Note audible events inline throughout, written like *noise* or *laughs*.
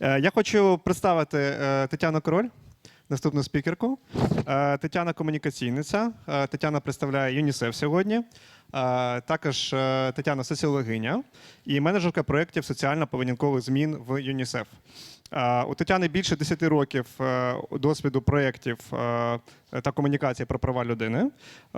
Е, Я хочу представити е, Тетяну Король, наступну спікерку. Е, Тетяна комунікаційниця. Тетяна представляє ЮНІСЕФ сьогодні. Також Тетяна соціологиня і менеджерка проєктів соціально-поведінкових змін в ЮНІСЕФ. Е, У Тетяни більше 10 років е, досвіду проєктів е, та комунікації про права людини,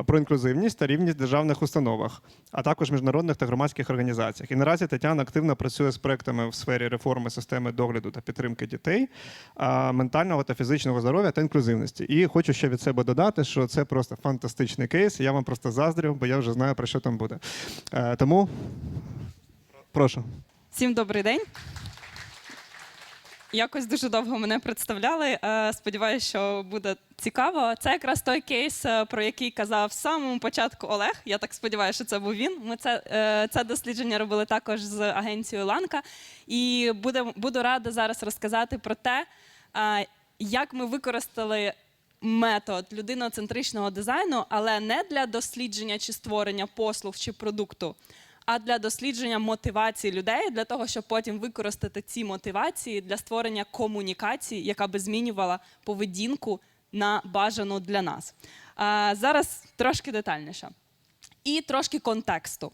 про інклюзивність та рівність в державних установах, а також міжнародних та громадських організаціях. І наразі Тетяна активно працює з проектами в сфері реформи системи догляду та підтримки дітей, ментального та фізичного здоров'я та інклюзивності. І хочу ще від себе додати, що це просто фантастичний кейс. Я вам просто заздрю, бо я вже знаю про що там буде. Тому прошу. Всім добрий день. Якось дуже довго мене представляли. Е, Сподіваюся, що буде цікаво. Це якраз той кейс, е, про який казав в самому початку Олег. Я так сподіваюся, що це був він. Ми це, е, це дослідження робили також з агенцією Ланка. І буде, буду рада зараз розказати про те, як ми використали метод людиноцентричного дизайну, але не для дослідження чи створення послуг чи продукту, а для дослідження мотивації людей, для того, щоб потім використати ці мотивації для створення комунікації, яка би змінювала поведінку на бажану для нас. Зараз трошки детальніше. І трошки контексту.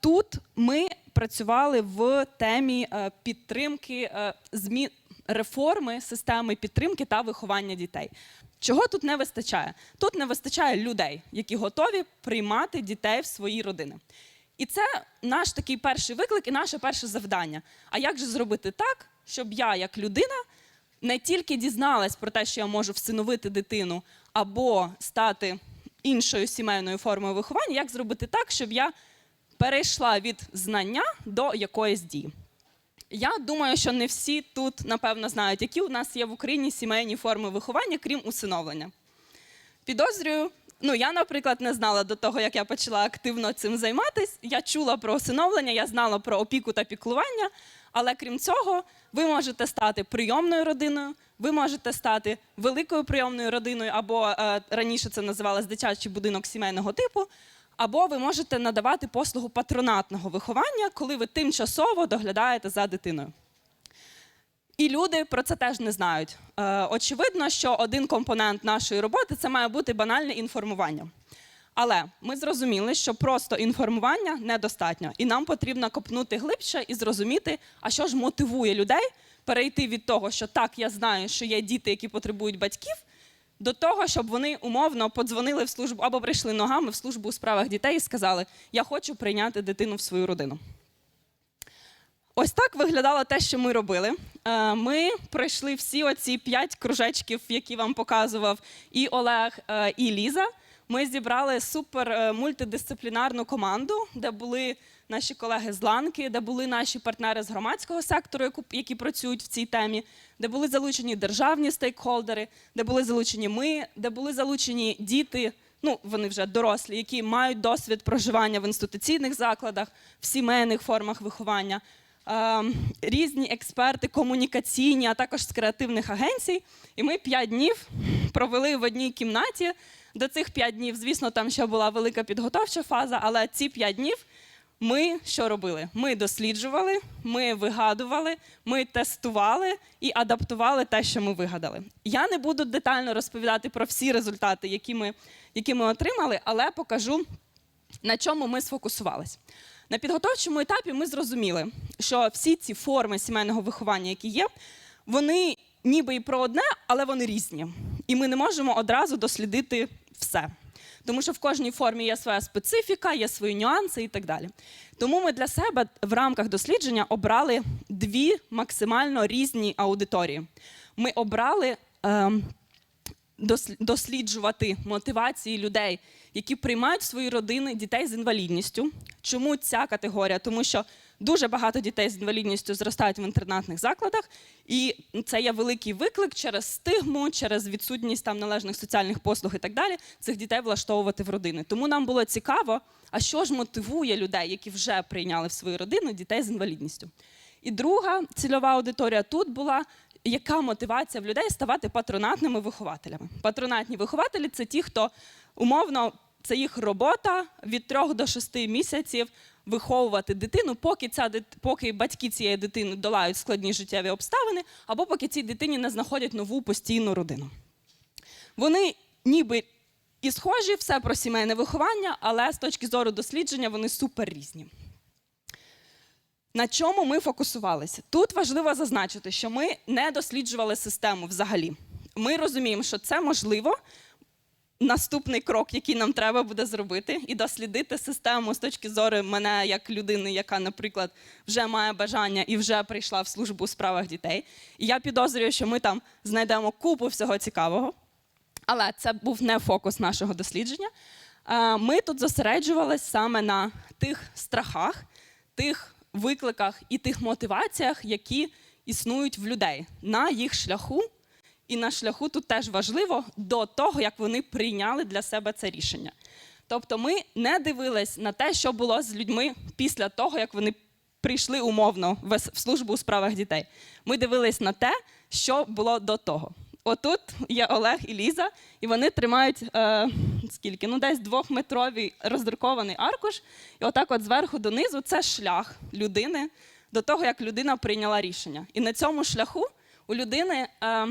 Тут ми працювали в темі е, підтримки е, змін реформи системи підтримки та виховання дітей. Чого тут не вистачає? Тут не вистачає людей, які готові приймати дітей в свої родини. І це наш такий перший виклик і наше перше завдання. А як же зробити так, щоб я, як людина, не тільки дізналась про те, що я можу всиновити дитину або стати іншою сімейною формою виховання, як зробити так, щоб я перейшла від знання до якоїсь дії. Я думаю, що не всі тут, напевно, знають, які у нас є в Україні сімейні форми виховання, крім усиновлення. Підозрюю, ну я, наприклад, не знала до того, як я почала активно цим займатися. Я чула про усиновлення, я знала про опіку та піклування. Але крім цього, ви можете стати прийомною родиною, ви можете стати великою прийомною родиною, або е, раніше це називалось дитячий будинок сімейного типу. Або ви можете надавати послугу патронатного виховання, коли ви тимчасово доглядаєте за дитиною. І люди про це теж не знають. Е, очевидно, що один компонент нашої роботи це має бути банальне інформування. Але ми зрозуміли, що просто інформування недостатньо, і нам потрібно копнути глибше і зрозуміти, а що ж мотивує людей перейти від того, що так, я знаю, що є діти, які потребують батьків, до того, щоб вони умовно подзвонили в службу або прийшли ногами в службу у справах дітей і сказали: Я хочу прийняти дитину в свою родину. Ось так виглядало те, що ми робили. Е, Ми пройшли всі оці п'ять кружечків, які вам показував і Олег, е, і Ліза. Ми зібрали супер е, мультидисциплінарну команду, де були наші колеги з ланки, де були наші партнери з громадського сектору, які працюють в цій темі, де були залучені державні стейкхолдери, де були залучені ми, де були залучені діти. Ну, вони вже дорослі, які мають досвід проживання в інституційних закладах, в сімейних формах виховання, різні експерти комунікаційні, а також з креативних агенцій. І ми п'ять днів провели в одній кімнаті. До цих п'ять днів, звісно, там ще була велика підготовча фаза, але ці п'ять днів ми що робили? Ми досліджували, ми вигадували, ми тестували і адаптували те, що ми вигадали. Я не буду детально розповідати про всі результати, які ми, які ми отримали, але покажу, на чому ми сфокусувались. На підготовчому етапі ми зрозуміли, що всі ці форми сімейного виховання, які є, вони ніби і про одне, але вони різні. І ми не можемо одразу дослідити все. Тому що в кожній формі є своя специфіка, є свої нюанси і так далі. Тому ми для себе в рамках дослідження обрали дві максимально різні аудиторії. Ми обрали дос- досліджувати мотивації людей, які приймають в свої родини дітей з інвалідністю. Чому ця категорія? Тому що дуже багато дітей з інвалідністю зростають в інтернатних закладах, і це є великий виклик через стигму, через відсутність там належних соціальних послуг і так далі. Цих дітей влаштовувати в родини. Тому нам було цікаво, а що ж мотивує людей, які вже прийняли в свою родину дітей з інвалідністю. І друга цільова аудиторія тут була. Яка мотивація в людей ставати патронатними вихователями? Патронатні вихователі це ті, хто умовно це їх робота від трьох до шести місяців виховувати дитину, поки ця поки батьки цієї дитини долають складні життєві обставини, або поки цій дитині не знаходять нову постійну родину. Вони ніби і схожі, все про сімейне виховання, але з точки зору дослідження вони супер різні. На чому ми фокусувалися? Тут важливо зазначити, що ми не досліджували систему взагалі. Ми розуміємо, що це можливо. Наступний крок, який нам треба буде зробити, і дослідити систему з точки зору мене як людини, яка, наприклад, вже має бажання і вже прийшла в службу у справах дітей. І я підозрюю, що ми там знайдемо купу всього цікавого. Але це був не фокус нашого дослідження. Е, Ми тут зосереджувалися саме на тих страхах, тих викликах і тих мотиваціях, які існують в людей на їх шляху. І на шляху тут теж важливо до того, як вони прийняли для себе це рішення. Тобто ми не дивились на те, що було з людьми після того, як вони прийшли умовно в службу у справах дітей. Ми дивились на те, що було до того. Отут є Олег і Ліза, і вони тримають е, скільки? Ну, десь двохметровий роздрукований аркуш. І отак, от зверху донизу, це шлях людини до того, як людина прийняла рішення. І на цьому шляху у людини. Е,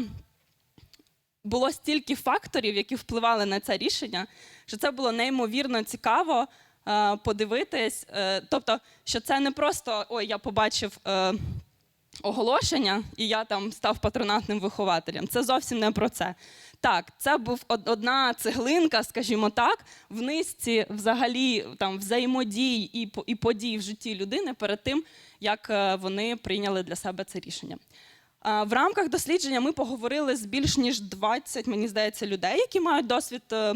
було стільки факторів, які впливали на це рішення, що це було неймовірно цікаво е, подивитись. Е, тобто, що це не просто ой, я побачив е, оголошення, і я там став патронатним вихователем. Це зовсім не про це. Так, це був одна цеглинка, скажімо так, в низці взагалі там взаємодій і, і подій в житті людини перед тим, як е, вони прийняли для себе це рішення. В рамках дослідження ми поговорили з більш ніж 20, мені здається, людей, які мають досвід е,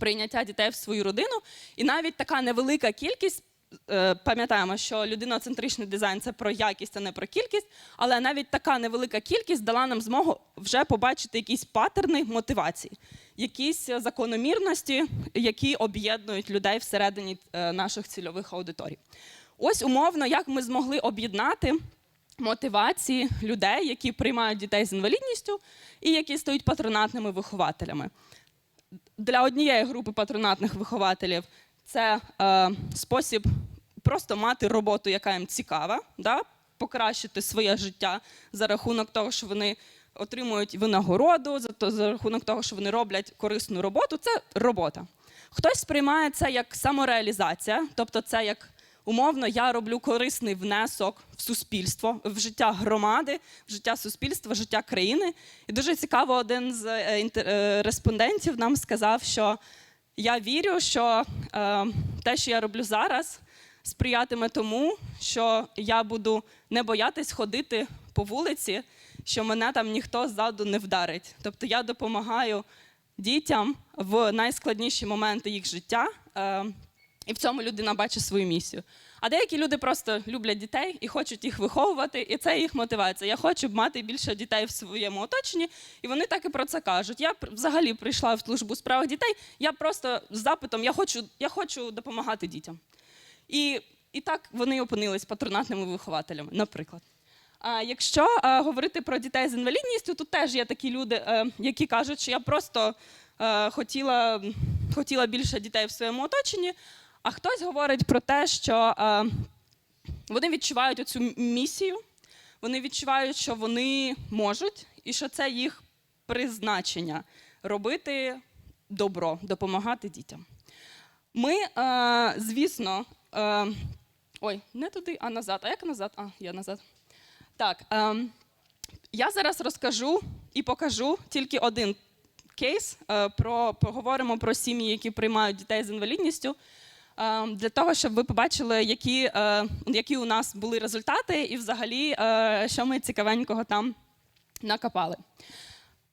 прийняття дітей в свою родину. І навіть така невелика кількість. Е, Пам'ятаємо, що людиноцентричний дизайн це про якість, а не про кількість. Але навіть така невелика кількість дала нам змогу вже побачити якісь паттерни мотивації, якісь закономірності, які об'єднують людей всередині е, наших цільових аудиторій. Ось умовно, як ми змогли об'єднати мотивації людей, які приймають дітей з інвалідністю і які стають патронатними вихователями. Для однієї групи патронатних вихователів це е, спосіб просто мати роботу, яка їм цікава, да? покращити своє життя за рахунок того, що вони отримують винагороду, за, то, за рахунок того, що вони роблять корисну роботу. Це робота. Хтось сприймає це як самореалізація, тобто це як умовно я роблю корисний внесок в суспільство, в життя громади, в життя суспільства, в життя країни. І дуже цікаво, один з е, е, респондентів нам сказав, що я вірю, що е, те, що я роблю зараз, сприятиме тому, що я буду не боятись ходити по вулиці, що мене там ніхто ззаду не вдарить. Тобто я допомагаю дітям в найскладніші моменти їх життя. Е, і в цьому людина бачить свою місію. А деякі люди просто люблять дітей і хочуть їх виховувати, і це їх мотивація. Я хочу мати більше дітей в своєму оточенні, і вони так і про це кажуть. Я взагалі прийшла в службу справах дітей. Я просто з запитом я хочу, я хочу допомагати дітям. І, і так вони опинились патронатними вихователями, наприклад. А якщо е, говорити про дітей з інвалідністю, тут теж є такі люди, е, які кажуть, що я просто е, хотіла, хотіла більше дітей в своєму оточенні, а хтось говорить про те, що е, вони відчувають оцю місію, вони відчувають, що вони можуть, і що це їх призначення робити добро, допомагати дітям. Ми, е, звісно, е, ой, не туди, а назад. А як назад? А, я назад. Так, ем, я зараз розкажу і покажу тільки один кейс. Е, про, поговоримо про сім'ї, які приймають дітей з інвалідністю. Ем, Для того, щоб ви побачили, які, е, які у нас були результати, і взагалі, е, що ми цікавенького там накопали.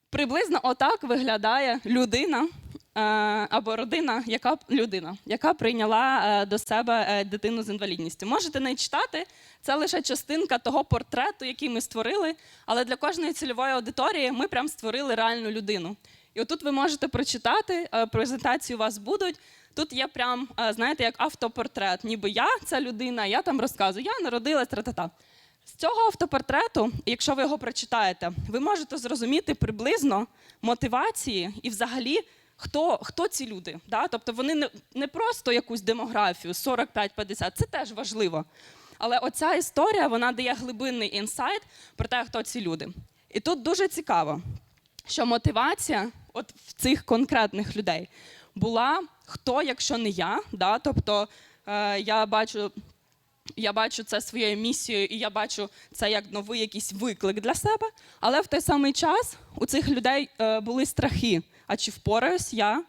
Приблизно отак виглядає людина е, або родина, яка людина, яка прийняла до себе дитину з інвалідністю. Можете не читати, це лише частинка того портрету, який ми створили. Але для кожної цільової аудиторії ми прям створили реальну людину. І отут ви можете прочитати, е, презентації у вас будуть. Тут є прям, е, знаєте, як автопортрет. Ніби я ця людина, я там розказую, я народилась, тра-та-та. З цього автопортрету, якщо ви його прочитаєте, ви можете зрозуміти приблизно мотивації і взагалі хто, хто ці люди. Да? Тобто вони не, не просто якусь демографію 45-50, це теж важливо. Але оця історія вона дає глибинний інсайт про те, хто ці люди. І тут дуже цікаво, що мотивація от в цих конкретних людей була хто, якщо не я. Да? Тобто е, я бачу. Я бачу це своєю місією, і я бачу це як новий якийсь виклик для себе. Але в той самий час у цих людей е, були страхи: а чи впораюсь я,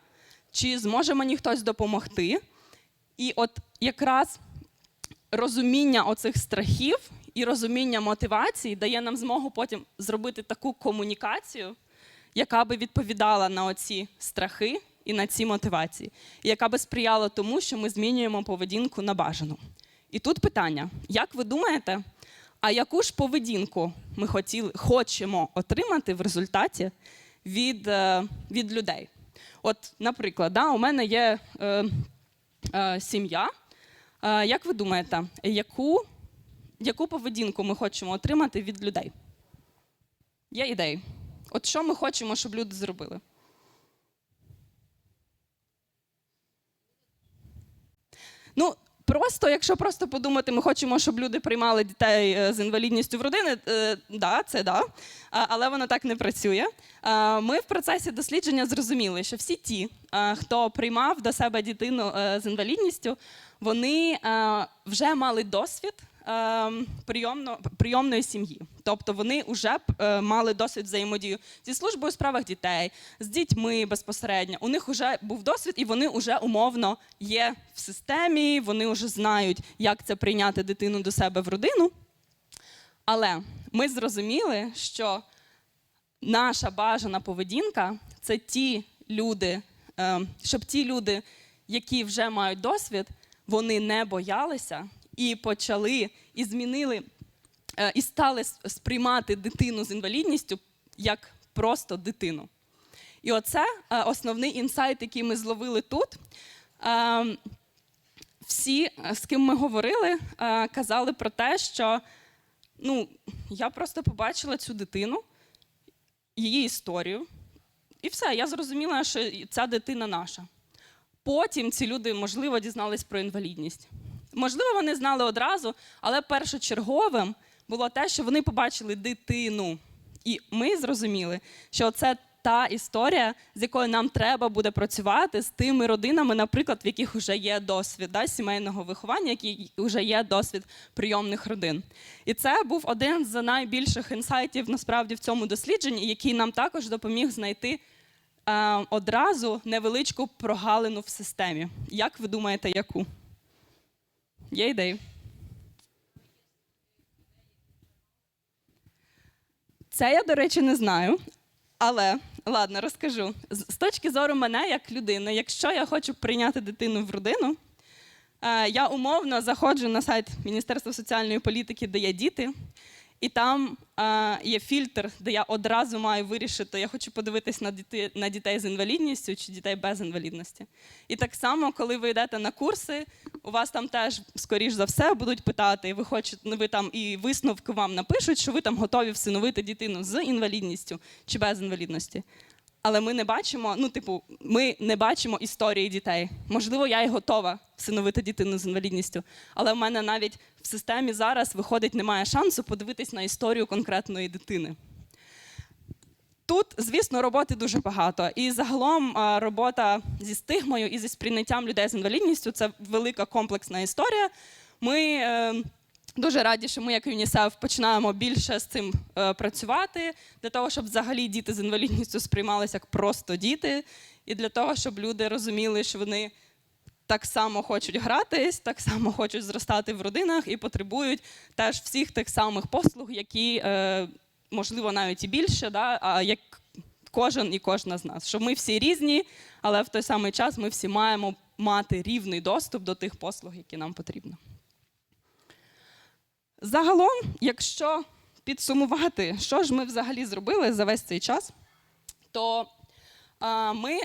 чи зможе мені хтось допомогти? І от якраз розуміння оцих страхів і розуміння мотивації дає нам змогу потім зробити таку комунікацію, яка би відповідала на оці страхи і на ці мотивації, і яка би сприяла тому, що ми змінюємо поведінку на бажану. І тут питання: як ви думаєте, а яку ж поведінку ми хотіли, хочемо отримати в результаті від, е, від людей? От, наприклад, да, у мене є е, е, сім'я. Е, як ви думаєте, яку, яку поведінку ми хочемо отримати від людей? Є ідеї. От що ми хочемо, щоб люди зробили? Ну, просто, якщо просто подумати, ми хочемо, щоб люди приймали дітей е, з інвалідністю в родини, е, да, це да, але воно так не працює. Ми в процесі дослідження зрозуміли, що всі ті, хто приймав до себе дитину е, з інвалідністю, вони вже мали досвід прийомно, прийомної сім'ї. Тобто вони вже е, мали досвід взаємодію зі службою у справах дітей, з дітьми безпосередньо. У них вже був досвід, і вони вже умовно є в системі, вони вже знають, як це прийняти дитину до себе в родину. Але ми зрозуміли, що наша бажана поведінка це ті люди, е, щоб ті люди, які вже мають досвід, вони не боялися і почали і змінили, е, і стали сприймати дитину з інвалідністю як просто дитину. І оце е, основний інсайт, який ми зловили тут. Ем, всі, е, з ким ми говорили, казали про те, що ну, я просто побачила цю дитину, її історію, і все, я зрозуміла, що ця дитина наша. Потім ці люди, можливо, дізнались про інвалідність. Можливо, вони знали одразу, але першочерговим було те, що вони побачили дитину. І ми зрозуміли, що це та історія, з якою нам треба буде працювати з тими родинами, наприклад, в яких вже є досвід да, сімейного виховання, які вже є досвід прийомних родин. І це був один з найбільших інсайтів насправді в цьому дослідженні, який нам також допоміг знайти е, одразу невеличку прогалину в системі. Як ви думаєте, яку? Є ідеї? Це я, до речі, не знаю. Але ладно, розкажу. З, точки зору мене, як людини, якщо я хочу прийняти дитину в родину, е, я умовно заходжу на сайт Міністерства соціальної політики, де є діти, і там е, є фільтр, де я одразу маю вирішити, я хочу подивитись на дітей, на дітей з інвалідністю чи дітей без інвалідності. І так само, коли ви йдете на курси, у вас там теж, скоріш за все, будуть питати, і ви хочете, ви там і висновки вам напишуть, що ви там готові всиновити дитину з інвалідністю чи без інвалідності. Але ми не бачимо, ну, типу, ми не бачимо історії дітей. Можливо, я і готова всиновити дитину з інвалідністю, але в мене навіть в системі зараз виходить, немає шансу подивитись на історію конкретної дитини. Тут, звісно, роботи дуже багато. І загалом робота зі стигмою і зі сприйняттям людей з інвалідністю це велика комплексна історія. Ми е, дуже раді, що ми, як ЮНІСЕФ, починаємо більше з цим е, працювати для того, щоб взагалі діти з інвалідністю сприймалися як просто діти, і для того, щоб люди розуміли, що вони так само хочуть гратись, так само *laughs* хочуть зростати в родинах і потребують теж всіх тих самих послуг, які, е, можливо, навіть і більше, да, а як кожен і кожна з нас. Що ми всі різні, але в той самий час ми всі маємо мати рівний доступ до тих послуг, які нам потрібно. Загалом, якщо підсумувати, що ж ми взагалі зробили за весь цей час, то е, ми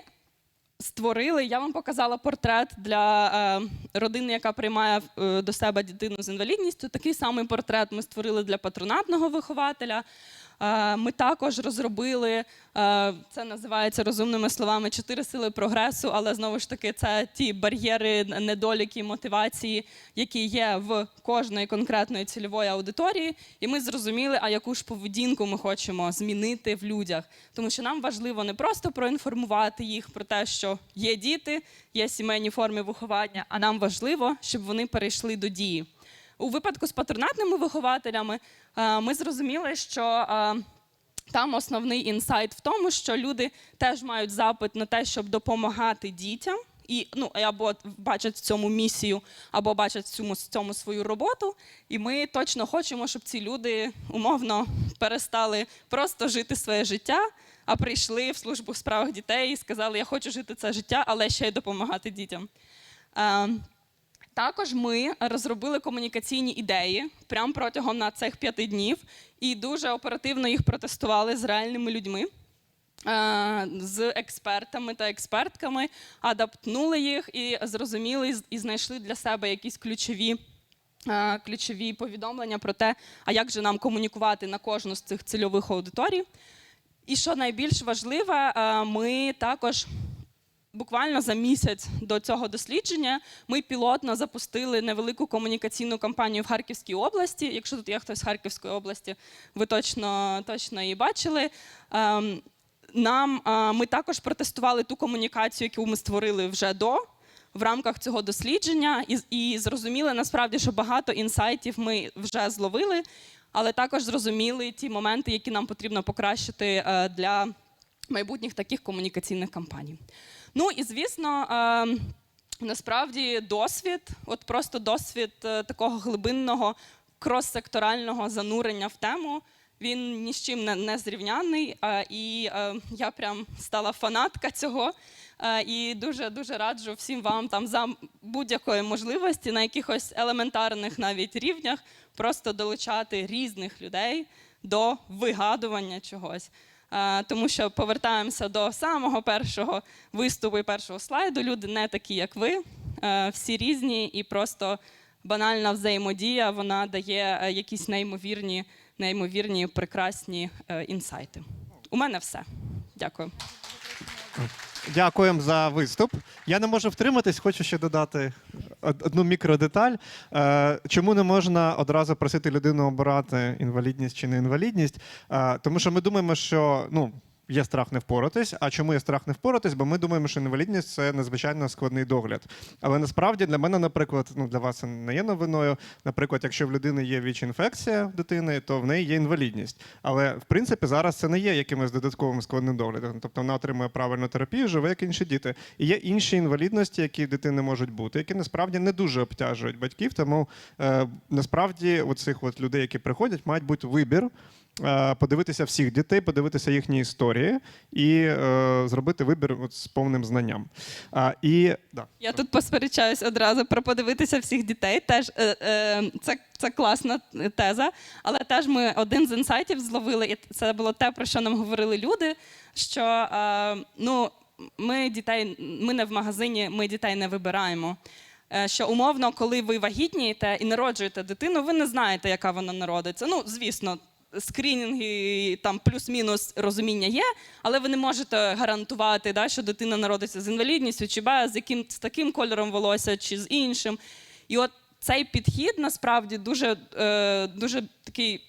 створили. Я вам показала портрет для е, родини, яка приймає е, до себе дитину з інвалідністю. Такий самий портрет ми створили для патронатного вихователя. Е, Ми також розробили е, це називається розумними словами чотири сили прогресу, але знову ж таки це ті бар'єри, недоліки, мотивації, які є в кожної конкретної цільової аудиторії. І ми зрозуміли, а яку ж поведінку ми хочемо змінити в людях. Тому що нам важливо не просто проінформувати їх про те, що є діти, є сімейні форми виховання, а нам важливо, щоб вони перейшли до дії. У випадку з патронатними вихователями е, ми зрозуміли, що е, там основний інсайт в тому, що люди теж мають запит на те, щоб допомагати дітям. І ну або бачать в цьому місію, або бачать цьому, в цьому свою роботу. І ми точно хочемо, щоб ці люди умовно перестали просто жити своє життя, а прийшли в службу в справах дітей і сказали: Я хочу жити це життя, але ще й допомагати дітям. Також ми розробили комунікаційні ідеї прямо протягом на цих п'яти днів і дуже оперативно їх протестували з реальними людьми, е, з експертами та експертками, адаптнули їх і зрозуміли і- і знайшли для себе якісь ключові. е, Ключові повідомлення про те, а як же нам комунікувати на кожну з цих цільових аудиторій. І що найбільш важливе, е, ми також буквально за місяць до цього дослідження ми пілотно запустили невелику комунікаційну кампанію в Харківській області. Якщо тут є хтось з Харківської області, ви точно, точно її бачили. Ем, Нам е, ми також протестували ту комунікацію, яку ми створили вже до. В рамках цього дослідження і, і зрозуміли насправді, що багато інсайтів ми вже зловили, але також зрозуміли ті моменти, які нам потрібно покращити е, для майбутніх таких комунікаційних кампаній. Ну і звісно, е, насправді досвід, от просто досвід е, такого глибинного крос-секторального занурення в тему. Він ні з чим не, зрівняний, е, і я прям стала фанатка цього. І дуже дуже раджу всім вам там за будь-якої можливості на якихось елементарних навіть рівнях просто долучати різних людей до вигадування чогось. Е, Тому що повертаємося до самого першого виступу і першого слайду. Люди не такі, як ви, е, всі різні, і просто банальна взаємодія вона дає е, якісь неймовірні, неймовірні прекрасні інсайти. У мене все. Дякую. Дякуємо за виступ. Я не можу втриматись, хочу ще додати одну мікродеталь. Е, Чому не можна одразу просити людину обирати інвалідність чи не інвалідність? Е, Тому що ми думаємо, що ну. Є страх не впоратись. А чому є страх не впоратись? Бо ми думаємо, що інвалідність це надзвичайно складний догляд. Але насправді для мене, наприклад, ну для вас це не є новиною. Наприклад, якщо в людини є ВІЧ-інфекція дитини, то в неї є інвалідність. Але в принципі зараз це не є якимось додатковим складним доглядом. Тобто вона отримує правильну терапію, живе як інші діти. І є інші інвалідності, які дитини можуть бути, які насправді не дуже обтяжують батьків. Тому е, насправді оцих от людей, які приходять, мають бути вибір. Е, Подивитися всіх дітей, подивитися їхні історії і е, зробити вибір от з повним знанням. А, і да. Я тут посперечаюсь одразу про подивитися всіх дітей. Теж е, е, це, це класна теза. Але теж ми один з інсайтів зловили, і це було те, про що нам говорили люди. Що е, ну, ми дітей, ми не в магазині, ми дітей не вибираємо. Е, Що умовно, коли ви вагітнієте і народжуєте дитину, ви не знаєте, яка вона народиться. Ну, звісно, скринінги там плюс-мінус розуміння є, але ви не можете гарантувати, да, що дитина народиться з інвалідністю, чи без, з яким з таким кольором волосся, чи з іншим. І от цей підхід насправді дуже, е, дуже такий,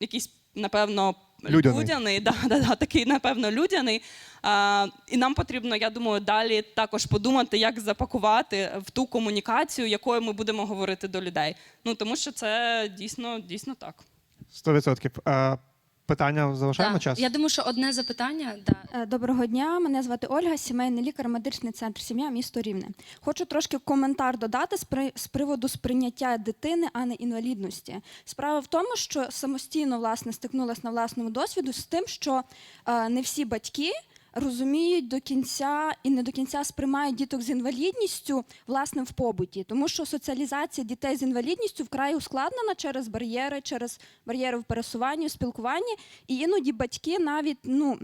якийсь, напевно, Людяний. людяний, да, да, да, такий, напевно, людяний. А, і нам потрібно, я думаю, далі також подумати, як запакувати в ту комунікацію, якою ми будемо говорити до людей. Ну тому що це дійсно, дійсно так. 100%. Е, Питання залишаємо Так, час? Я думаю, що одне запитання. Да. Е, Доброго дня, мене звати Ольга, сімейний лікар, медичний центр сім'я, місто Рівне. Хочу трошки коментар додати з, при, з приводу сприйняття дитини, а не інвалідності. Справа в тому, що самостійно власне стикнулася на власному досвіду з тим, що е, не всі батьки. Розуміють до кінця і не до кінця сприймають діток з інвалідністю власне в побуті, тому що соціалізація дітей з інвалідністю вкрай ускладнена через бар'єри, через бар'єри в пересуванні, в спілкуванні, і іноді батьки навіть ну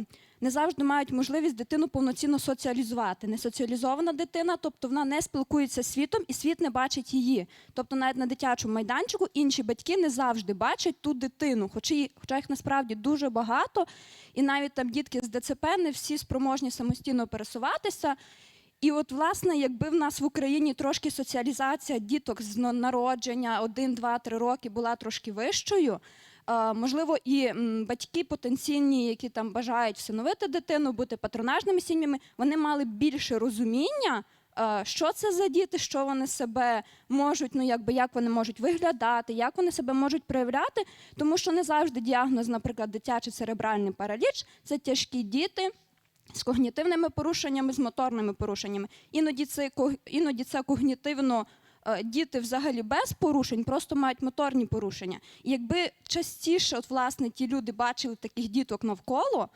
не завжди мають можливість дитину повноцінно соціалізувати. Не соціалізована дитина, тобто вона не спілкується з світом і світ не бачить її. Тобто, навіть на дитячому майданчику інші батьки не завжди бачать ту дитину, хоча, їх- насправді дуже багато, і навіть там дітки з ДЦП не всі спроможні самостійно пересуватися. І от, власне, якби в нас в Україні трошки соціалізація діток з народження 1, 2, 3 роки була трошки вищою, можливо, і батьки потенційні, які там бажають всиновити дитину, бути патронажними сім'ями, вони мали більше розуміння. Що це за діти, що вони себе можуть, ну якби як вони можуть виглядати, як вони себе можуть проявляти, тому що не завжди діагноз, наприклад, дитячий церебральний параліч це тяжкі діти, з когнітивними порушеннями, з моторними порушеннями. Іноді це іноді це когнітивно. Е, Діти взагалі без порушень просто мають моторні порушення. І якби частіше, от власне, ті люди бачили таких діток навколо,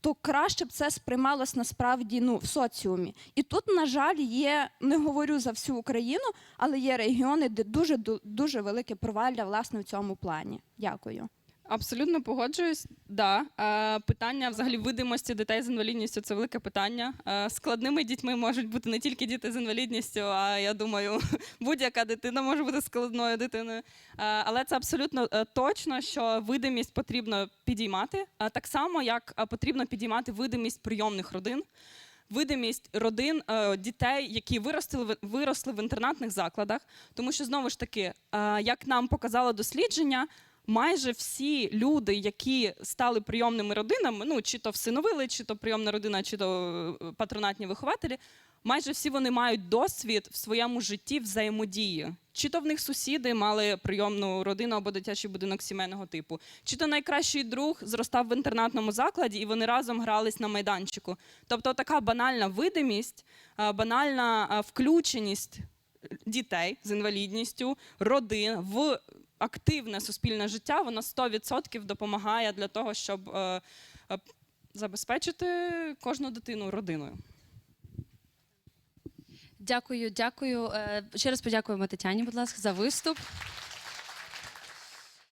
то краще б це сприймалось насправді ну, в соціумі. І тут, на жаль, є, не говорю за всю Україну, але є регіони, де дуже дуже велике провалля власне в цьому плані. Дякую. Абсолютно погоджуюсь. Да. Е, питання взагалі видимості дітей з інвалідністю це велике питання. Е, складними дітьми можуть бути не тільки діти з інвалідністю, а я думаю, *laughs* будь-яка дитина може бути складною дитиною. Е, але це абсолютно точно, що видимість потрібно підіймати, так само як потрібно підіймати видимість прийомних родин. Видимість родин дітей, які виростили виросли в інтернатних закладах, тому що знову ж таки, як нам показало дослідження, майже всі люди, які стали прийомними родинами, ну чи то всиновили, чи то прийомна родина, чи то е, патронатні вихователі, майже всі вони мають досвід в своєму житті взаємодії. Чи то в них сусіди мали прийомну родину або дитячий будинок сімейного типу, чи то найкращий друг зростав в інтернатному закладі, і вони разом грались на майданчику. Тобто, така банальна видимість, е, банальна е, включеність дітей з інвалідністю, родин в активне суспільне життя, воно 100% допомагає для того, щоб е, е, забезпечити кожну дитину родиною. Дякую, дякую. Е, Ще раз подякуємо Тетяні, будь ласка, за виступ.